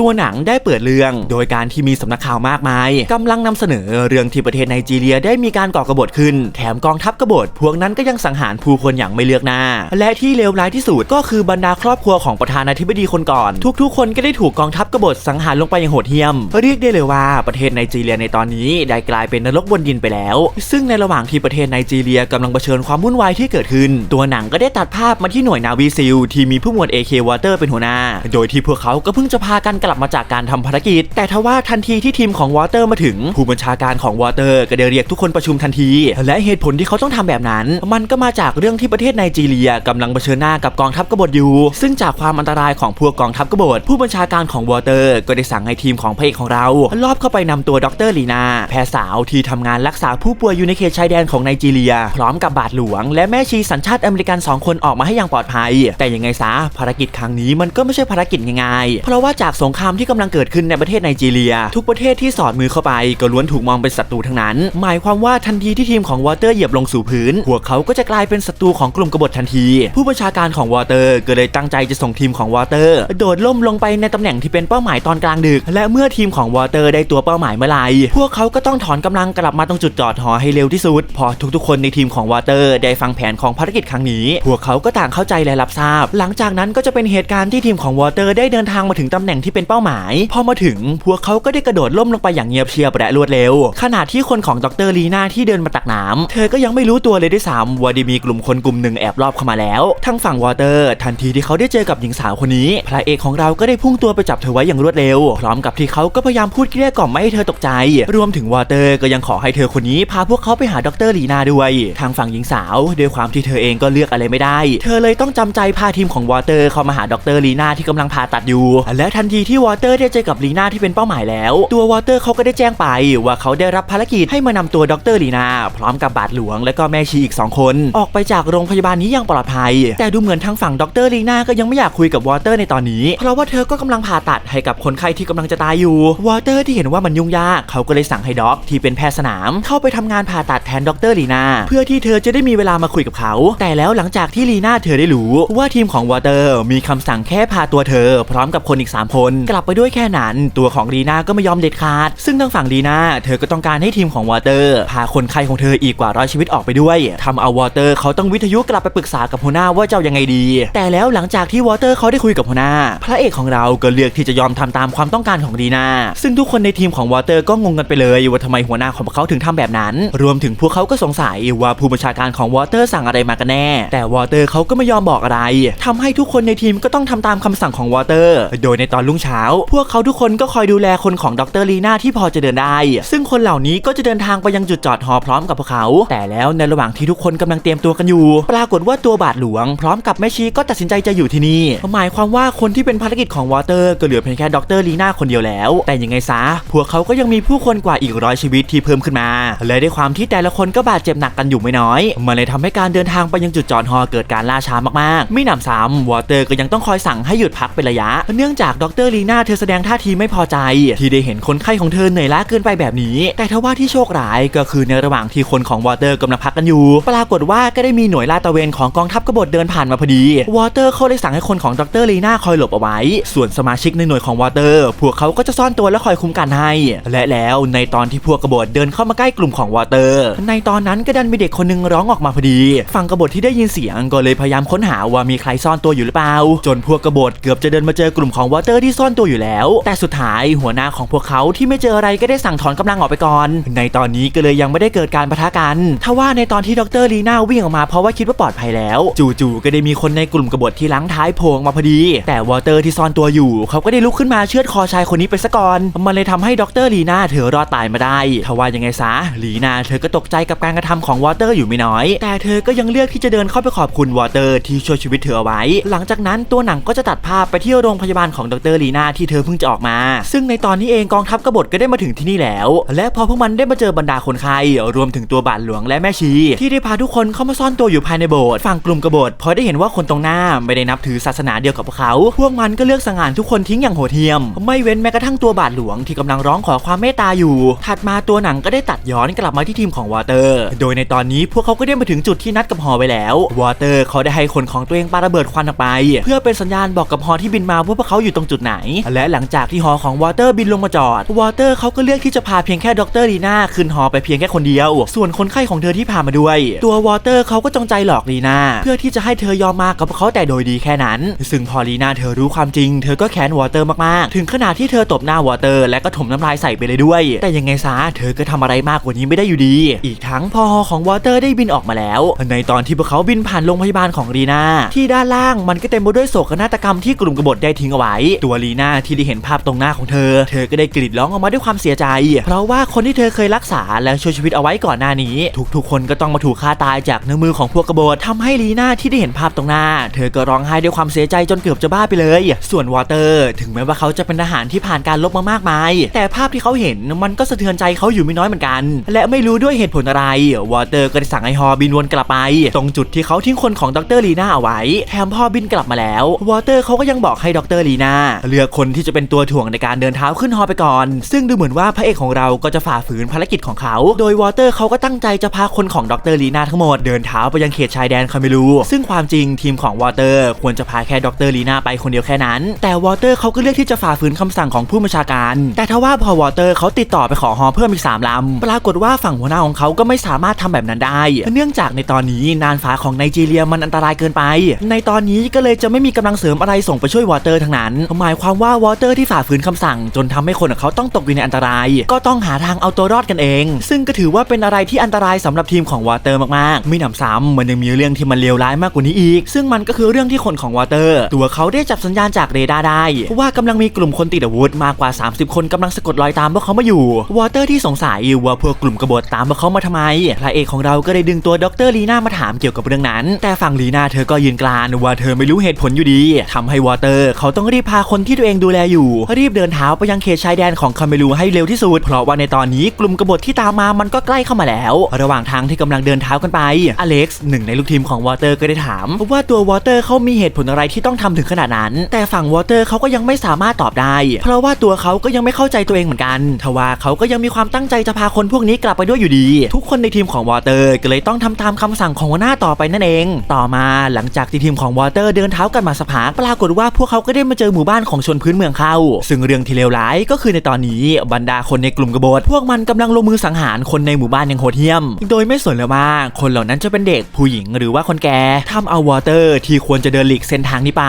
ตัวหนังได้เปิดเรื่อง โดยการที่มีสำนักข่าวมากมายกำลังนำเสนอเรื่องที่ประเทศไนจีเรียได้มีการก่อกบฏขึ้น แถมกองทัพกบฏพวกนั้นก็ยังสังหารผู้คนอย่างไม่เลือกหน้า และที่เลวร้ายที่สุดก็คือบรรดาครอบครัวของประธานาธิบดีคนก่อน ทุกๆ คนก็ได้ถูกกองทัพกบฏสังหารลงไปอย่างโหดเหี้ยม เรียกได้เลยว่าประเทศไนจีเรียในตอนนี้ได้กลายเป็นนรกบนดินไปแล้ว ซึ่งในระหว่างที่ประเทศไนจีเรียกำลังเผชิญความวุ่นวายที่เกิดขึ้น ตัวหนังก็ได้ตัดภาพมาที่หน่วยนาวีซิลที่มีผู้หมวด AK Water เป็นหัวหน้า โดยที่พวกเขาก็เพิ่งจะพากันกลับมาจากการทำภารกิจ แต่ทว่าทันทีที่ทีมของ Water มาถึง ผู้บัญชาการของ Water ก็ได้เรียกทุกคนประชุมทันที และเหตุผลที่เขาต้องทำแบบนั้น มันก็มาจากเรื่องที่ประเทศไนจีเรียกำลังเผชิญหน้ากับกองทัพกบฏอยู่ ซึ่งจากความอันตรายของพวกกองทัพกบฏผู้บัญชาการของ Water ก็ได้สั่งให้ทีมของพระเอกของเรา ลอบเข้าไปนำตัวดรลีนาแพทย์สาวที่ทำงานรักษาผู้ป่วยอยู่ในเขตชายแดนของไนจีเรีย พร้อมกับบาทหลวง และแม่ชีสัญชาติอเมริกันสองคนออกมาให้อย่างปลอดภัย แต่ยังไงซะภารกิจครั้งนี้มันก็ไม่ใช่ภารกิจง่ายๆเพราะว่าจากสงครามที่กำลังเกิดขึ้นในประเทศไนจีเรีย ทุกประเทศที่สอดมือเข้าไป ก็ล้วนถูกมองเป็นศัตรูทั้งนั้น หมายความว่าทันทีที่ทีมของวอเตอร์เหยียบลงสู่พื้น พวกเขาก็จะกลายเป็นศัตรูของกลุ่มกบฏทันที ผู้บัญชาการของวอเตอร์ก็เลยตั้งใจจะส่งทีมของวอเตอร์โดดล่มลงไปในตำแหน่งที่เป็นเป้าหมายตอนกลางดึก และเมื่อทีมของวอเตอร์ได้ตัวเป้าหมายเมื่อไหร่พวกเขาก็ต้องถอนกำลังกลับมาตรงจุดจอดหอให้เร็วที่สุด พอทุกๆ คนในทีมของวอเตอร์ได้ฟังแผนของภารกิจครั้งนี้ พวกเขาก็ต่างเข้าใจและรับทราบ หลังจากนั้นก็จะเป็นเหตุการณ์ที่ทีมของวอเตอร์ได้เดินทางมาถึงตำแหน่งที่เป็นเป้าหมาย พอมาถึงพวกเขาก็ได้กระโดดล่มลงไปอย่างเงียบเชียบและรวดเร็ว ขณะที่คนของดรลีน่าที่เดินมาตักน้ำเธอก็ยังไม่รู้ตัวเลยด้วยซ้ำว่าได้มีกลุ่มคนกลุ่มหนึ่งแอบรอบเข้ามาแล้วทั้งฝั่งวอเตอร์ ทันทีที่เขาได้เจอกับหญิงสาวคนนี้ พระเอกของเราก็ได้พุ่งตัวไปจับเธอไว้อย่างรวดเร็ว พร้อมกับที่เขาก็พยายามพูดเกลี้ยกล่อมไม่ให้เธอตกใจ รวมถึงวอเตอร์ก็ยังขอให้เธอคนนี้พาพวกเขาไปหาดรลีนาด้วย ทางฝั่งหญิงสาวด้วยความที่เธอเองก็เลือกอะไรไม่ได้ เธอเลยต้องจำใจพาทีมของวอเตอร์เข้ามาหาดรลีนาที่กำลังผ่าตัดอยู่ และทันทีทที่วอเตอร์ได้เจอกับลีน่าที่เป็นเป้าหมายแล้ว ตัววอเตอร์เขาก็ได้แจ้งไป ว่าเขาได้รับภารกิจให้มานำตัวดรลีนาพร้อมกับบาทหลวงและก็แม่ชีอีก 2 คน ออกไปจากโรงพยาบาลนี้อย่างปลอดภัย แต่ดูเหมือนทางฝั่งดรลีนาก็ยังไม่อยากคุยกับวอเตอร์ในตอนนี้ เพราะว่าเธอก็กำลังผ่าตัดให้กับคนไข้ที่กำลังจะตายอยู่วอเตอร์ที่เห็นว่ามันยุ่งยากเขาก็เลยสั่งให้ด็อกที่เป็นแพทย์สนาม เข้าไปทำงานผ่าตัดแทนดรลีนาเพื่อที่เธอจะได้มีเวลามาคุยกับเขา แต่แล้วหลังจากที่ลีนาเธอได้รู้ ว่าทีมของวอเตอร์มีคำสั่งแค่พาตัวเธอ พร้อมกับคนอีก 3 คนกลับไปด้วยแค่นั้น ตัวของลีนาก็ไม่ยอมเด็ดขาด ซึ่งทางฝั่งลีนาเธอก็ต้องการให้ทีมของวอเตอร์พาคนไข้ของเธออีกกว่าร้อยชีวิตออกไปด้วยทำเอาวอเตอร์เขาต้องวิทยุกลับไปปรึกษากับหัวหน้าว่าจะยังไงดี แต่แล้วหลังจากที่วอเตอร์เขาได้คุยกับหัวหน้า พระเอกของเราก็เลือกที่จะยอมทำตามความต้องการของลีนาซึ่งทุกคนในทีมของวอเตอร์ก็งงกันไปเลยว่าทำไมหัวหน้าของพวกเขาถึงทำแบบนั้น รวมถึงพวกเขาก็สงสัยว่าผู้บัญชาการของวอเตอร์สั่งอะไรมากันแน่ แต่วอเตอร์เขาก็ไม่ยอมบอกอะไรทำให้ทุกคนในทีมก็ต้องทำตามคำสั่งของวอเตอร์ โดยในตอนรุ่งเช้าพวกเขาทุกคนก็คอยดูแลคนของดรลีน่าที่พอจะเดินได้ ซึ่งคนเหล่านี้ก็จะเดินทางไปยังจุดจอดหอพร้อมกับพวกเขา แต่แล้วในระหว่างที่ทุกคนกำลังเตรียมตัวกันอยู่ ปรากฏว่าตัวบาทหลวง พร้อมกับแม่ชีก็ตัดสินใจจะอยู่ที่นี่หมายความว่าคนที่เป็นภารกิจของวอเตอร์ก็เหลือเพียงแค่ดรลีน่าคนเดียวแล้ว แต่ยังไงซะพวกเขาก็ยังมีผู้คนกว่าอีกร้อยชีวิตที่เพิ่มขึ้นมาและด้วยความที่แต่ละคนก็บาดเจ็บหนักกันอยู่ไม่น้อย มันเลยทำให้การเดินทางไปยังจุดจอดหอเกิดการล่าช้ามากๆ ไม่หนำซ้ำวอเตอร์ก็ยังต้องคอยสั่งให้หยุดพักเป็นระยะ เนื่องจากดรลีน่าเธอแสดงท่าทีไม่พอใจ ที่ได้เห็นคนไข้ของเธอเหนื่อยล้าเกินไปแบบนี้ แต่ทว่าที่โชคร้ายก็คือในระหว่างที่คนของวอเตอร์กำลังพักกันอยู่ ปรากฏว่าก็ได้มีหน่วยลาดตระเวนของกองทัพกบฏเดินผ่านมาพอดี วอเตอร์เขาเลยสั่งให้คนของดรลีน่าคอยหลบเอาไว้ ส่วนสมาชิกในหน่วยของวอเตอร์ พวกเขาก็จะซ่อนตัวและคอยคุ้มกันให้ และแล้วในตอนที่พวกกบฏเดินเข้ามาใกล้กลุ่มของวอเตอร์ ในตอนนั้นก็ดันมีเด็กคนหนึงร้องออกมาพอดี ฝั่งกบฏที่ได้ยินเสียงก็เลยพยายามค้นหาว่ามีใครซ่อนตัวอยู่หรือเปล่า จนพวกกบฏเกือบจะเดินมาเจอกลุ่มของวอเตอร์ที่ซ่อนตัวอยู่แล้ว แต่สุดท้ายหัวหน้าของพวกเขาที่ไม่เจออะไรก็ได้สั่งถอนกำลังออกไปก่อน ในตอนนี้ก็เลยยังไม่ได้เกิดการปะทะกันทว่าในตอนที่ดรลีน่าวิ่งออกมาเพราะว่าคิดว่าปลอดภัยแล้ว จู่ๆก็ได้มีคนในกลุ่มกบฏที่ล้างท้ายโผล่มาพอดี แต่วอเตอร์ที่ซ่อนตัวอยู่ เขาก็ได้ลุกขึ้นมาเชือดคอชายคนนี้ไปซะก่อน มันเลยทำให้ดรลีน่าเธอรอดตายมาได้ทว่ายังไงซะลีน่าเธอก็ตกใจกับการกระทำของวอเตอร์อยู่ไม่น้อย แต่เธอก็ยังเลือกที่จะเดินเข้าไปขอบคุณวอเตอร์ที่ช่วยชีวิตเธอเอาไว้ หลังจากนั้นตัวหนังก็จะตัดภาพไปที่โรงพยาบาลของดรลีหน่าที่เธอเพิ่งจะออกมา ซึ่งในตอนนี้เองกองทัพกบฏก็ได้มาถึงที่นี่แล้ว และพอพวกมันได้มาเจอบรรดาคนไข้รวมถึงตัวบาทหลวงและแม่ชี ที่ได้พาทุกคนเข้ามาซ่อนตัวอยู่ภายในโบสถ์ฝั่งกลุ่มกบฏพอได้เห็นว่าคนตรงหน้าไม่ได้นับถือศาสนาเดียวกับพวกเขา พวกมันก็เลือกสังหารทุกคนทิ้งอย่างโหดเหี้ยม ไม่เว้นแม้กระทั่งตัวบาทหลวงที่กำลังร้องขอความเมตตาอยู่ ถัดมาตัวหนังก็ได้ตัดย้อนกลับมาที่ทีมของวอเตอร์ โดยในตอนนี้พวกเขาก็ได้มาถึงจุดที่นัดกับฮอไว้แล้ว วอเตอร์เขาได้ให้คนของตัวเองปาระเบิดควันออกไป เพื่อเป็นสัญญาณบอกกับฮอที่บินมาว่าพวกเขาอยู่ตรงจุดไหนและหลังจากที่ฮอของวอเตอร์บินลงมาจอด วอเตอร์เขาก็เลือกที่จะพาเพียงแค่ดรลีน่าขึ้นฮอไปเพียงแค่คนเดียว ส่วนคนไข้ของเธอที่พามาด้วย ตัววอเตอร์เขาก็จงใจหลอกลีน่าเพื่อที่จะให้เธอยอมมากับเขาแต่โดยดีแค่นั้น ซึ่งพอลีน่าเธอรู้ความจริง เธอก็แค้นวอเตอร์มากๆ ถึงขนาดที่เธอตบหน้าวอเตอร์และก็ถมน้ำลายใส่ไปเลยด้วย แต่ยังไงซะเธอก็ทำอะไรมากกว่านี้ไม่ได้อยู่ดี อีกทั้งพอฮอของวอเตอร์ได้บินออกมาแล้ว ในตอนที่พวกเขาบินผ่านโรงพยาบาลของลีน่าที่ด้านล่างมันก็เต็มไปด้วยโศกนาฏกรรมที่กลุ่มกบฏได้ทิ้งเอาไว้ตัวลีน่าที่ได้เห็นภาพตรงหน้าของเธอ เธอก็ได้กรีดร้องออกมาด้วยความเสียใจ เพราะว่าคนที่เธอเคยรักษาและช่วยชีวิตเอาไว้ก่อนหน้านี้ ทุกๆ คนก็ต้องมาถูกฆ่าตายจากเนื้อมือของพวกกบฏทำให้ลีน่าที่ได้เห็นภาพตรงหน้า เธอก็ร้องไห้ด้วยความเสียใจจนเกือบจะบ้าไปเลย ส่วนวอเตอร์ ถึงแม้ว่าเขาจะเป็นทหารที่ผ่านการลบมามากมาย แต่ภาพที่เขาเห็นมันก็สะเทือนใจเขาอยู่ไม่น้อยเหมือนกัน และไม่รู้ด้วยเหตุผลอะไร วอเตอร์ก็ได้สั่งให้ฮอบินวนกลับไป ตรงจุดที่เขาทิ้งคนของดรลีน่าเอาไว้ แถมพอบินกลับมาแล้ว วอเตอร์เขาก็ยังบอกให้ดรลีน่าเลือกคนที่จะเป็นตัวถ่วงในการเดินเท้าขึ้นฮอไปก่อน ซึ่งดูเหมือนว่าพระเอกของเราก็จะฝ่าฝืนภารกิจของเขา โดยวอเตอร์เขาก็ตั้งใจจะพาคนของดรลีน่าทั้งหมดเดินเท้าไปยังเขตชายแดนคาเมรูซึ่งความจริงทีมของวอเตอร์ควรจะพาแค่ดรลีน่าไปคนเดียวแค่นั้น แต่วอเตอร์เขาก็เลือกที่จะฝ่าฝืนคำสั่งของผู้บัญชาการ แต่ทว่าพอวอเตอร์เขาติดต่อไปขอฮอเพิ่มอีกสามลำปรากฏว่าฝั่งหัวหน้าของเขาก็ไม่สามารถทำแบบนั้นได้ เนื่องจากในตอนนี้นานฟ้าของไนจีเรียมันอันตรายเกินไป ในตอนนี้ก็เลยจะไม่มีกำลังเสริมอะไรส่งไปช่วยวอเตอร์ทั้งนั้นหมายความว่าวอเตอร์ที่ฝ่าฝืนคำสั่ง จนทำให้คนของเขาต้องตกอยู่ในอันตราย ก็ต้องหาทางเอาตัวรอดกันเอง ซึ่งก็ถือว่าเป็นอะไรที่อันตรายสำหรับทีมของวอเตอร์มากๆ ไม่หนำซ้ำมันยังมีเรื่องที่มันเลวร้ายมากกว่านี้อีก ซึ่งมันก็คือเรื่องที่คนของวอเตอร์ ตัวเขาได้จับสัญญาณจากเรดาร์ได้ ว่ากำลังมีกลุ่มคนติดอาวุธมากกว่า 30 คนกำลังสะกดรอยตามพวกเขามาอยู่วอเตอร์ที่สงสัยว่าพวกกลุ่มกบฏตามพวกเขามาทำไมพระเอกของเราก็ได้ดึงตัวดรลีน่ามาถามเกี่ยวกับเรื่องนั้น แต่ฝั่งลีน่าเธอก็ยืนกรานว่าเธอไม่รู้เหตุผลอยู่ดีทำให้วอเตอร์เขาต้องรีบพาคนที่ตัวเองดูแลอยู่ รีบเดินเท้าไปยังเขตชายแดนของคาเมรูให้เร็วที่สุด เพราะว่าในตอนนี้กลุ่มกบฏที่ตามมามันก็ใกล้เข้ามาแล้ว ระหว่างทางที่กำลังเดินเท้ากันไป อเล็กซ์หนึ่งในลูกทีมของวอเตอร์ก็ได้ถามว่าตัววอเตอร์เขามีเหตุผลอะไรที่ต้องทำถึงขนาดนั้น แต่ฝั่งวอเตอร์เขาก็ยังไม่สามารถตอบได้ เพราะว่าตัวเขาก็ยังไม่เข้าใจตัวเองเหมือนกันทว่าเขาก็ยังมีความตั้งใจจะพาคนพวกนี้กลับไปด้วยอยู่ดี ทุกคนในทีมของวอเตอร์ก็เลยต้องทำตามคำสั่งของหัวหน้าต่อไปนั่นเอง ต่อมาหลังจากที่ทีมของวอเตอร์เดินเท้ากันมาสักพักปรากฏว่าพวกเขาก็ได้มาเจอหมู่บ้านของชนพื้นเมืองเข้า ซึ่งเรื่องที่เลวร้ายก็คือในตอนนี้บรรดาคนในกลุ่มกบฏพวกมันกำลังลงมือสังหารคนในหมู่บ้านอย่างโหดเหี้ยม โดยไม่สนเลยว่าคนเหล่านั้นจะเป็นเด็กผู้หญิงหรือว่าคนแก่ทำเอาวอเตอร์ที่ควรจะเดินหลีกเส้นทางนี้ไป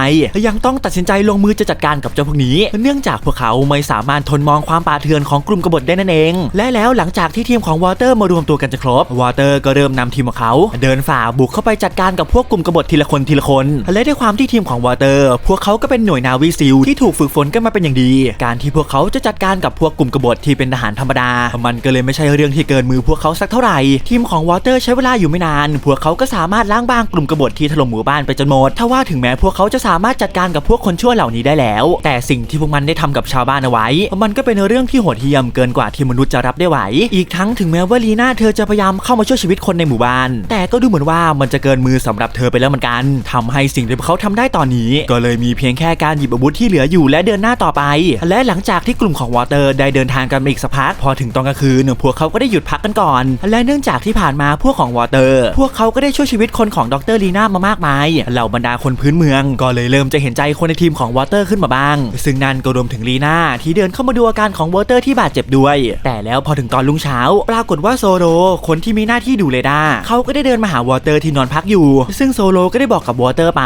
ยังต้องตัดสินใจลงมือจะจัดการกับเจ้าพวกนี้ เนื่องจากพวกเขาไม่สามารถทนมองความป่าเถื่อนของกลุ่มกบฏได้นั่นเอง และแล้วหลังจากที่ทีมของวอเตอร์มารวมตัวกันจะครบวอเตอร์ก็เริ่มนำทีมของเขาเดินฝ่าบุกเข้าไปจัดการกับพวกกลุ่มกบฏทีละคนทีละคน และด้วยความที่ทีมของวอเตอร์ พวกเขาก็เป็นหน่วยนาวีซิลที่ถูกฝึกฝนกันมาเป็นอย่างดี การที่พวกเขาจะจัดการกับพวกกลุ่มกบฏที่เป็นทหารธรรมดา มันก็เลยไม่ใช่เรื่องที่เกินมือพวกเขาสักเท่าไหร่ ทีมของวอเตอร์ใช้เวลาอยู่ไม่นาน พวกเขาก็สามารถล้างบางกลุ่มกบฏที่ถล่มหมู่บ้านไปจนหมดทว่าถึงแม้พวกเขาจะสามารถจัดการกับพวกคนชั่วเหล่านี้ได้แล้ว แต่สิ่งที่พวกมันได้ทำกับชาวบ้านเอาไว้ มันก็เป็นเรื่องที่โหดเหี้ยมเกินกว่าที่มนุษย์จะรับได้ไหว อีกทั้งถึงแม้ว่าลีน่าเธอจะพยายามเข้ามาช่วยชีวิตคนในหมู่บ้าน แต่ก็ดูเหมือนว่ามันจะเกินมือสำหรับเธอไปแล้วเหมือนกันทำให้สิ่งที่พวกเขาทำได้ตอนนี้ ก็เลยมีเพียงแค่การหยิบอาวุธที่เหลืออยู่และเดินหน้าต่อไป และหลังจากที่กลุ่มของวอเตอร์ได้เดินทางกันอีกสักพักพอถึงตอนกลางคืนพวกเขาก็ได้หยุดพักกันก่อน และเนื่องจากที่ผ่านมาพวกของวอเตอร์ พวกเขาก็ได้ช่วยชีวิตคนของดรลีน่ามามากมายเหล่าบรรดาคนพื้นเมือง ก็เลยเริ่มจะเห็นใจคนในทีมของวอเตอร์ขึ้นมาบ้าง ซึ่งนั่นก็รวมถึงลีน่าที่เดินเข้ามาดูอาการของวอเตอร์ที่บาดเจ็บด้วย แต่แล้วพอถึงตอนรุ่งเช้า ปรากฏว่าโซโลคนที่มีหน้าที่ดูเรดาเขาก็ได้เดินมาหาวอเตอร์ที่นอนพักอยู่ ซึ่งโซโลก็ได้บอกกับวอเตอร์ไป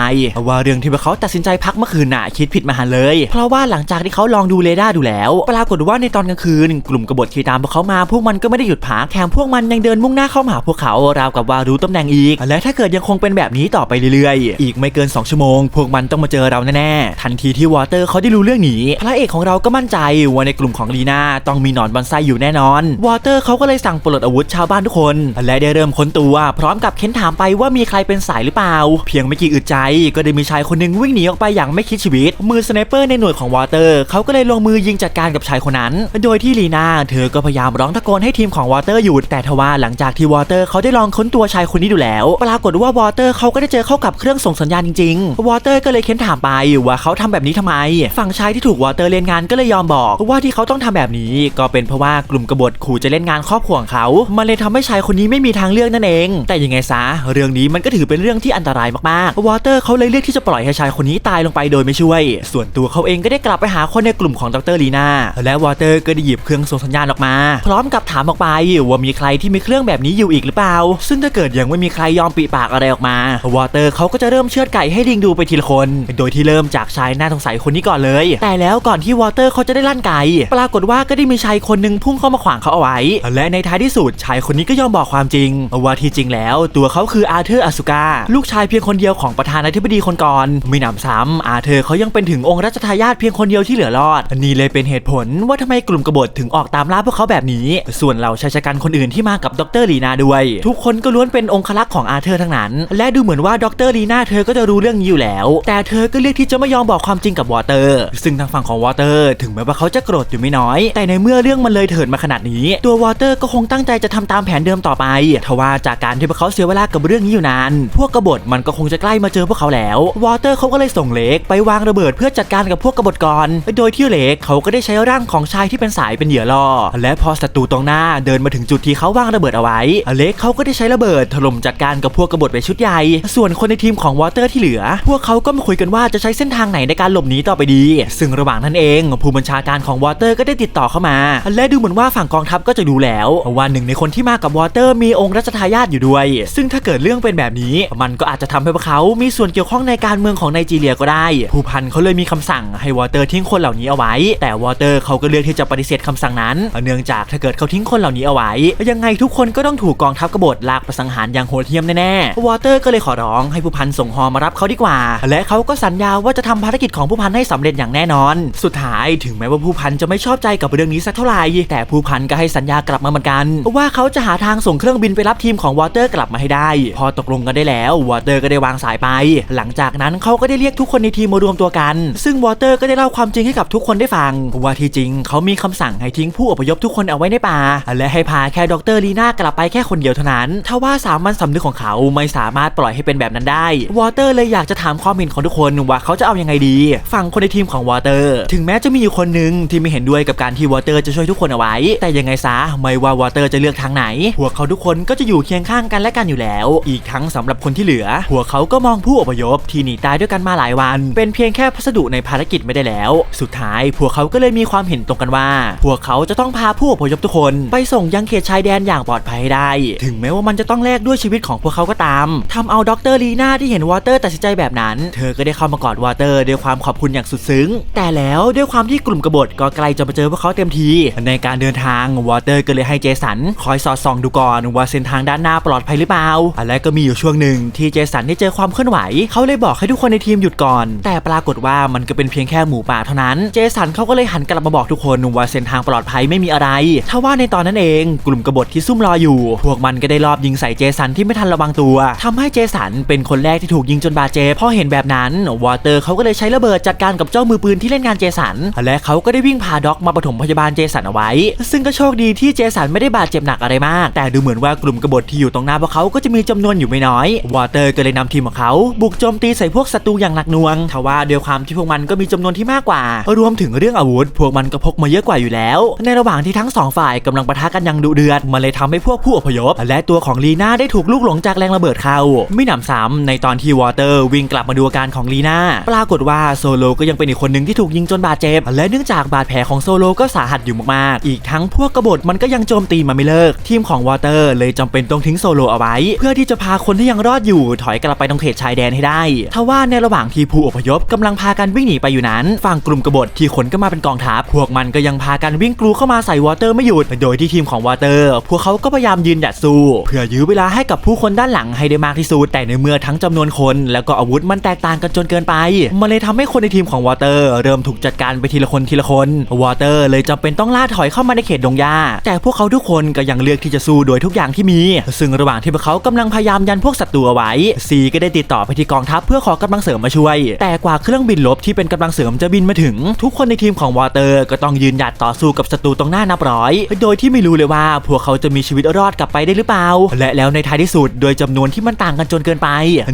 ว่าเรื่องที่พวกเขาตัดสินใจพักเมื่อคืนน่ะคิดผิดมาหันเลยเพราะว่าหลังจากที่เขาลองดูเรดาร์ดูแล้ว ปรากฏว่าในตอนกลางคืน กลุ่มกบฏที่ตามพวกเขามา พวกมันก็ไม่ได้หยุดพักแถมพวกมันยังเดินมุ่งหน้าเข้ามาหาพวกเขาราวกับว่ารู้ตำแหน่งอีก และถ้าเกิดยังคงเป็นแบบนี้ต่อไปเรื่อยๆ อีกไม่เกิน 2 ชั่วโมง พวกมันต้องมาเจอเราแน่ๆ ทันทีที่วอเตอร์เขาได้รู้เรื่องนี้ พระเอกของเราก็มั่นใจว่าในกลุ่มของลีน่าต้องมีหนอนบอนไซอยู่แน่นอน วอเตอร์เขาก็เลยสั่งปลดอาวุธชาวบ้านทุกคน และได้เริ่มค้นตัว พร้อมกับเค้นถามไปว่ามีใครเป็นสายหรือเปล่า เพียงไม่กี่อึดใจ ก็ได้มีชายคนหนึ่งวิ่งหนีออกไปอย่างไม่คิดชีวิต มือสไนเปอร์ในหน่วยของวอเตอร์เขาก็เลยลงมือยิงจัดการกับชายคนนั้น โดยที่ลีนาเธอก็พยายามร้องตะโกนให้ทีมของวอเตอร์หยุดแต่ทว่าหลังจากที่วอเตอร์เขาได้ลองค้นตัวชายคนนี้ดูแล้ว ปรากฏว่าวอเตอร์เขาก็ได้เจอเข้ากับเครื่องส่งสัญญาณจริงๆวอเตอร์ก็เลยเค้นถามไปว่าเขาทำแบบนี้ทำไม ฝั่งชายที่ถูกวอเตอร์เล่นงานก็เลยยอมบอกว่าที่เขาต้องทำแบบนี้ ก็เป็นเพราะว่ากลุ่มกบฏขู่จะเล่นงานครอบครัวของเขา มันเลยทำให้ชายคนนี้ไม่มีทางเลือกนั่นเอง แต่ยังไงซะเรื่องนี้มันก็ถือเป็นเรื่องที่อันตรายมากๆวอเตอร์เขาเลยเลือกที่จะปล่อยให้ชายคนนี้ตายลงไปโดยไม่ช่วย ส่วนตัวเขาเขาเองก็ได้กลับไปหาคนในกลุ่มของดรลีนาและวอเตอร์ก็ได้หยิบเครื่องส่งสัญญาณออกมา พร้อมกับถามออกไปว่ามีใครที่มีเครื่องแบบนี้อยู่อีกหรือเปล่า ซึ่งถ้าเกิดยังไม่มีใครยอมปีปากอะไรออกมาวอเตอร์เขาก็จะเริ่มเชือดไก่ให้ลิงดูไปทีละคน โดยที่เริ่มจากชายน่าสงสัยคนนี้ก่อนเลย แต่แล้วก่อนที่วอเตอร์เขาจะได้ลั่นไก่ปรากฏว่าก็ได้มีชายคนหนึ่งพุ่งเข้ามาขวางเขาเอาไว้ และในท้ายที่สุดชายคนนี้ก็ยอมบอกความจริงว่าที่จริงแล้ว ตัวเขาคืออาเธอร์อาสุกาลูกชายเพียงคนเดียวของประธานาธิบดีคนก่อนไม่หนำซ้ำอาเธอร์เขายังเป็นถึงองค์รัชทายาทเพียงคนเดียวที่เหลือรอด นี่เลยเป็นเหตุผลว่าทำไมกลุ่มกบฏถึงออกตามล่าพวกเขาแบบนี้ ส่วนเหล่าชายชะกันคนอื่นที่มากับดรลีนาด้วย ทุกคนก็ล้วนเป็นองครักษ์ของอาเธอร์ทั้งนั้น และดูเหมือนว่าดรลีนาเธอก็จะรู้เรื่องนี้อยู่แล้ว แต่เธอก็เลือกที่จะไม่ยอมบอกความจริงกับวอเตอร์ ซึ่งทางฝั่งของวอเตอร์ ถึงแม้ว่าเขาจะโกรธอยู่ไม่น้อย แต่ในเมื่อเรื่องมันเลยเถิดมาขนาดนี้ ตัววอเตอร์ก็คงตั้งใจจะทำตามแผนเดิมต่อไปทว่าจากการที่พวกเขาเสียเวลากับเรื่องนี้อยู่นาน พวกกบฏมันก็คงจะใกล้มาเจอพวกเขาแล้ว วอเตอร์เขาก็เลยส่งเล็กไปวางระเบิดเพื่อจัดการกับพวกกบฏก่อนโดยที่เล็กเขาก็ได้ใช้ร่างของชายที่เป็นสายเป็นเหยื่อล่อ และพอศัตรูตรงหน้าเดินมาถึงจุดที่เขาวางระเบิดเอาไว้เล็กเขาก็ได้ใช้ระเบิดถล่มจัดการกับพวกกบฏไปชุดใหญ่ ส่วนคนในทีมของวอเตอร์ที่เหลือ พวกเขาก็มาคุยกันว่าจะใช้เส้นทางไหนในการหลบหนีต่อไปดี ซึ่งระหว่างนั้นเองผู้บัญชาการของวอเตอร์ก็ได้ติดต่อเข้ามา และดูเหมือนว่าฝั่งกองทัพก็จะดูแล้วว่าหนึ่งในคนที่มากับวอเตอร์มีองค์รัชทายาทอยู่ด้วย ซึ่งถ้าเกิดเรื่องเป็นแบบนี้ มันก็อาจจะทำให้พวกเขามีส่วนเกี่ยวข้องในการเมืองของไนจีเรียก็ได้ ผู้พันเขาเลยมีคำสั่งให้วอเตอร์ทิ้งคนเหล่านี้เอาไว้ แต่วอเตอร์เขาก็เลือกที่จะปฏิเสธคำสั่งนั้น เนื่องจากถ้าเกิดเขาทิ้งคนเหล่านี้เอาไว้ ยังไงทุกคนก็ต้องถูกกองทัพกบฏลากไปสังหารอย่างโหดเหี้ยมแน่ๆวอเตอร์ก็เลยขอร้องให้ผู้พันส่งฮอมารับเขาดีกว่า และเขาก็สัญญาว่าจะทำภารกิจของผู้พันให้สำเร็จอย่างแน่นอน สุดท้ายถึงแม้ว่าผู้พันจะไม่ชอบใจกับเรื่องนี้สักเท่าไหร่แต่ผู้พันก็ให้สัญญากลับมาเหมือนกัน ว่าเขาจะหาทางส่งเครื่องบินไปรับทีมของวอเตอร์กลับมาให้ได้ พอตกลงกันได้แล้ววอเตอร์ก็ได้วางสายไป หลังจากนั้นเขาก็ได้เรียกทุกคนในทีมมารวมตัวกัน ซึ่งวอเตอร์ก็ได้เล่าความจริงให้กับทุกคนได้ฟังว่าที่จริงเขามีคำสั่งให้ทิ้งผู้อพยพทุกคนเอาไว้ในป่า และให้พาแค่ดรลีน่ากลับไปแค่คนเดียวเท่านั้นทว่าสามัญสำนึกของเขาไม่สามารถปล่อยให้เป็นแบบนั้นได้ วอเตอร์เลยอยากจะถามความเห็นของทุกคนว่าเขาจะเอายังไงดี ฝั่งคนในทีมของวอเตอร์ ถึงแม้จะมีอยู่คนหนึ่งที่ไม่เห็นด้วยกับการที่วอเตอร์จะช่วยทุกคนเอาไว้ แต่ยังไงซะไม่ว่าวอเตอร์จะเลือกทางไหน พวกเขาทุกคนก็จะอยู่เคียงข้างกันและกันอยู่แล้ว อีกทั้งสำหรับคนที่เหลือ พวกเขาก็มองผู้อพยพที่หนีตายด้วยกันมาหลายวัน เป็นเพียงแค่พัสดุในภารกิจไม่ได้แล้ว สุดท้ายพวกเขาก็เลยมีความเห็นตรงกันว่า พวกเขาจะต้องพาผู้อพยพทุกคนไปส่งยังเขตชายแดนอย่างปลอดภัยให้ได้ ถึงแม้ว่ามันจะต้องแลกด้วยชีวิตของพวกเขาก็ตามทำเอาดรลีน่าที่เห็นวอเตอร์ตัดสินใจแบบนั้น เธอก็ได้เข้ามากอดวอเตอร์ด้วยความขอบคุณอย่างสุดซึ้ง แต่แล้วด้วยความที่กลุ่มกบฏก็ใกล้จะมาเจอพวกเขาเต็มที ในการเดินทางวอเตอร์ก็เลยให้เจสันคอยสอดส่องดูก่อนว่าเส้นทางด้านหน้าปลอดภัยหรือเปล่าและก็มีอยู่ช่วงหนึ่งที่เจสันได้เจอความเคลื่อนไหว เขาเลยบอกให้ทุกคนในทีมหยุดก่อน แต่ปรากฏว่ามันก็เป็นเพียงแค่หมูป่าเท่านั้น เจสันเขาก็เลยหันกลับมาบอกทุกคนว่าเส้นทางปลอดภัยไม่มีอะไรทว่าในตอนนั้นเองกลุ่มกบฏที่ซุ่มรออยู่ พวกมันก็ได้รอบยิงใส่เจสันที่ไม่ทันระวังตัวทำให้เจสันเป็นคนแรกที่ถูกยิงจนบาดเจ็บพอเห็นแบบนั้นวอเตอร์เขาก็เลยใช้ระเบิดจัดการกับเจ้ามือปืนที่เล่นงานเจสัน และเขาก็ได้วิ่งพาด็อกมาปฐมพยาบาลเจสันเอาไว้ ซึ่งก็โชคดีที่เจสันไม่ได้บาดเจ็บหนักอะไรมาก แต่ดูเหมือนว่ากลุ่มกบฏที่อยู่ตรงหน้าพวกเขาก็จะมีจำนวนอยู่ไม่น้อยวอเตอร์ก็เลยนำทีมของเขา บุกโจมตีใส่พวกศัตรูอย่างหนักหน่วงทว่าด้วยความที่พวกมันก็มีจำนวนที่มากกว่า รวมถึงเรื่องอาวุธ พวกมันก็พกมาเยอะกว่าอยู่แล้ว ในระหว่างที่ทั้งสองฝ่ายกำลังปะทะกันอย่างดุเดือดมันเลยทำให้พวกผู้อพยพ และตัวของลีน่าได้ถูกลูกหลงจากแรงระเบิดเข้าไม่หนำซ้ำในตอนที่วอเตอร์วิ่งกลับมาดูอาการของลีน่าปรากฏว่าโซโลก็ยังเป็นอีกคนหนึ่งที่ถูกยิงจนบาดเจ็บและเนื่องจากบาดแผลของโซโลก็สาหัสอยู่มากๆ อีกทั้งพวกกบฏมันก็ยังโจมตีมาไม่เลิก ทีมของวอเตอร์เลยจำเป็นต้องทิ้งโซโลเอาไว้ เพื่อที่จะพาคนที่ยังรอดอยู่ถอยกลับไปตรงเขตชายแดนให้ได้ทว่าในระหว่างที่ผู้อพยพกำลังพากันวิ่งหนีไปอยู่นั้น ฝั่งกลุ่มกบฏที่ขนก็มาเป็นกองทัพพวกมันก็ยังพากันวิ่งกลูเข้ามาใส่วอเตอร์ไม่หยุด โดยที่ทีมของวอเตอร์ พวกเขาก็พยายามยืนหยัดสู้เพื่อยื้อเวลาให้กับผู้คนด้านหลังให้ได้มากที่สุดแต่ในเมื่อทั้งจำนวนคน แล้วก็อาวุธมันแตกต่างกันจนเกินไป มันเลยทำให้คนในทีมของวอเตอร์ เริ่มถูกจัดการไปทีละคนทีละคนวอเตอร์เลยจำเป็นต้องล่าถอยเข้ามาในเขตดงหญ้าแต่พวกเขาทุกคนก็ยังเลือกที่จะสู้โดยทุกอย่างที่มี ซึ่งระหว่างที่พวกเขากำลังพยายามยันพวกศัตรูเอาไว้ซีก็ได้ติดต่อไปที่กองทัพเพื่อขอกำลังเสริมมาช่วย แต่กว่าเครื่องบินลบที่เป็นกำลังเสริมจะบินมาถึง ทุกคนในทีมของวอเตอร์ก็ต้องยืนหยัดต่อสู้กับศัตรูตรงหน้านับร้อย โดยที่ไม่รู้เลยว่าพวกเขาจะมีชีวิตรอดกลับไปได้หรือเปล่า และแล้วในท้ายที่สุดโดยจำนวนที่มันต่างกันจนเกินไป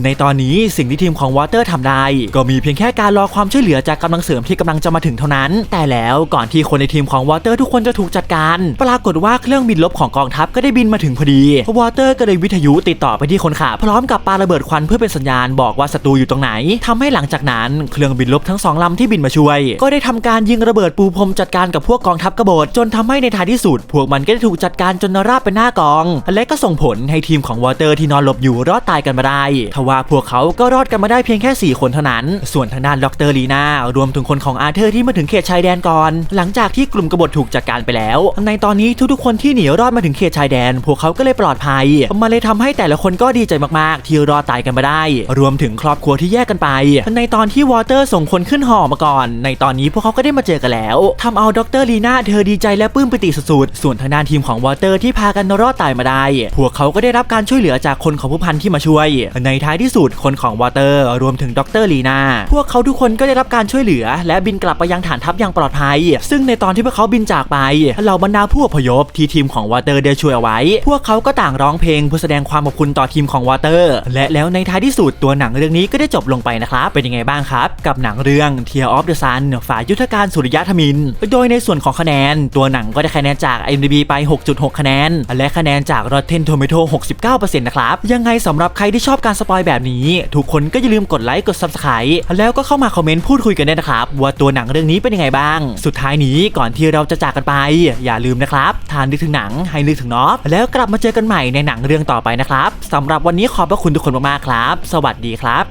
ในตอนนี้สิ่งที่ทีมของวอเตอร์ทำได้ ก็มีเพียงแค่การรอความช่วยเหลือจากกำลังเสริมที่กำลังจะมาถึงเท่านั้น แต่แล้วก่อนที่คนในทีมของวอเตอร์ทุกคนจะถูกจัดการ ปรากฏว่าเครื่องบินลบของกองทัพก็ได้บินมาถึงพอดีวอเตอร์ก็เลยวิทยุติดต่อไปที่คนขับพร้อมกับปาระเบิดควันเพื่อเป็นสัญญาณบอกว่าศัตรูอยู่ตรงไหนทำให้หลังจากนั้นเครื่องบินลบทั้งสององลำที่บินมาช่วย ก็ได้ทำการยิงระเบิดปูพรมจัดการกับพวกกองทัพกบฏจนทำให้ในท้ายที่สุด พวกมันก็ได้ถูกจัดการจนราบเป็นหน้ากอง และก็ส่งผลให้ทีมของวอเตอร์ที่นอนหลบอยู่รอดตายกันมาได้ทว่าพวกเขาก็รอดกันมาได้เพียงแค่ 4 คนเท่านั้น ส่วนทางด้านดรลีนารวมถึงคนของอาร์เธอร์ที่มาถึงเขตชายแดนก่อน หลังจากที่กลุ่มกบฏถูกจัดการไปแล้ว ในตอนนี้ทุกๆคนที่หนีรอดมาถึงเขตชายแดน พวกเขาก็เลยปลอดภัยมันเลยทำให้แต่ละคนก็ดีใจมากๆ ที่รอดตายกันมาได้ รวมถึงครอบครัวที่แยกกันไป ในตอนที่วอเตอร์ส่งคนขึ้นหอมาก่อน ในตอนนี้พวกเขาก็ได้มาเจอกันแล้วทำเอาดรลีน่าเธอดีใจและปลื้มปิติสุดๆ ส่วนทางด้านทีมของวอเตอร์ที่พากันรอดตายมาได้ พวกเขาก็ได้รับการช่วยเหลือจากคนของผู้พันที่มาช่วย ในท้ายที่สุดคนของวอเตอร์รวมถึงดรลีน่าพวกเขาทุกคนก็ได้รับการช่วยเหลือ และบินกลับไปยังฐานทัพอย่างปลอดภัย ซึ่งในตอนที่พวกเขาบินจากไปเหล่าบรรดาผู้อพยพที่ทีมของวอเตอร์ได้ช่วยเอาไว้ พวกเขาก็ต่างร้องเพลงเพื่อแสดงความขอบคุณต่อทีมของวอเตอร์และแล้วในท้ายที่สุดตัวหนังเรื่องนี้ก็ได้จบลงไปนะครับเป็นยังไงบ้างครับ กับหนังเรื่อง Tear of the Sun ฝ่ายยุทธการสุริยะธมิน โดยในส่วนของคะแนน ตัวหนังก็ได้คะแนนจาก IMDb ไป 6.6 คะแนน และคะแนนจาก Rotten Tomato 69%นะครับ ยังไงสำหรับใครที่ชอบการสปอยแบบนี้ ทุกคนก็อย่าลืมกดไลค์กด Subscribe แล้วก็เข้ามาคอมเมนต์พูดคุยกันได้นะครับ ว่าตัวหนังเรื่องนี้เป็นยังไงบ้าง สุดท้ายนี้ก่อนที่เราจะจากกันไป อย่าลืมนะครับทานนึกถึงหนังให้นึกถึงน็อฟแล้วกลับมาเจอกันใหม่ในหนังเรื่องต่อไปนะครับสำหรับวันนี้ขอบพระคุณทุกคนมากๆครับ สวัสดีครับ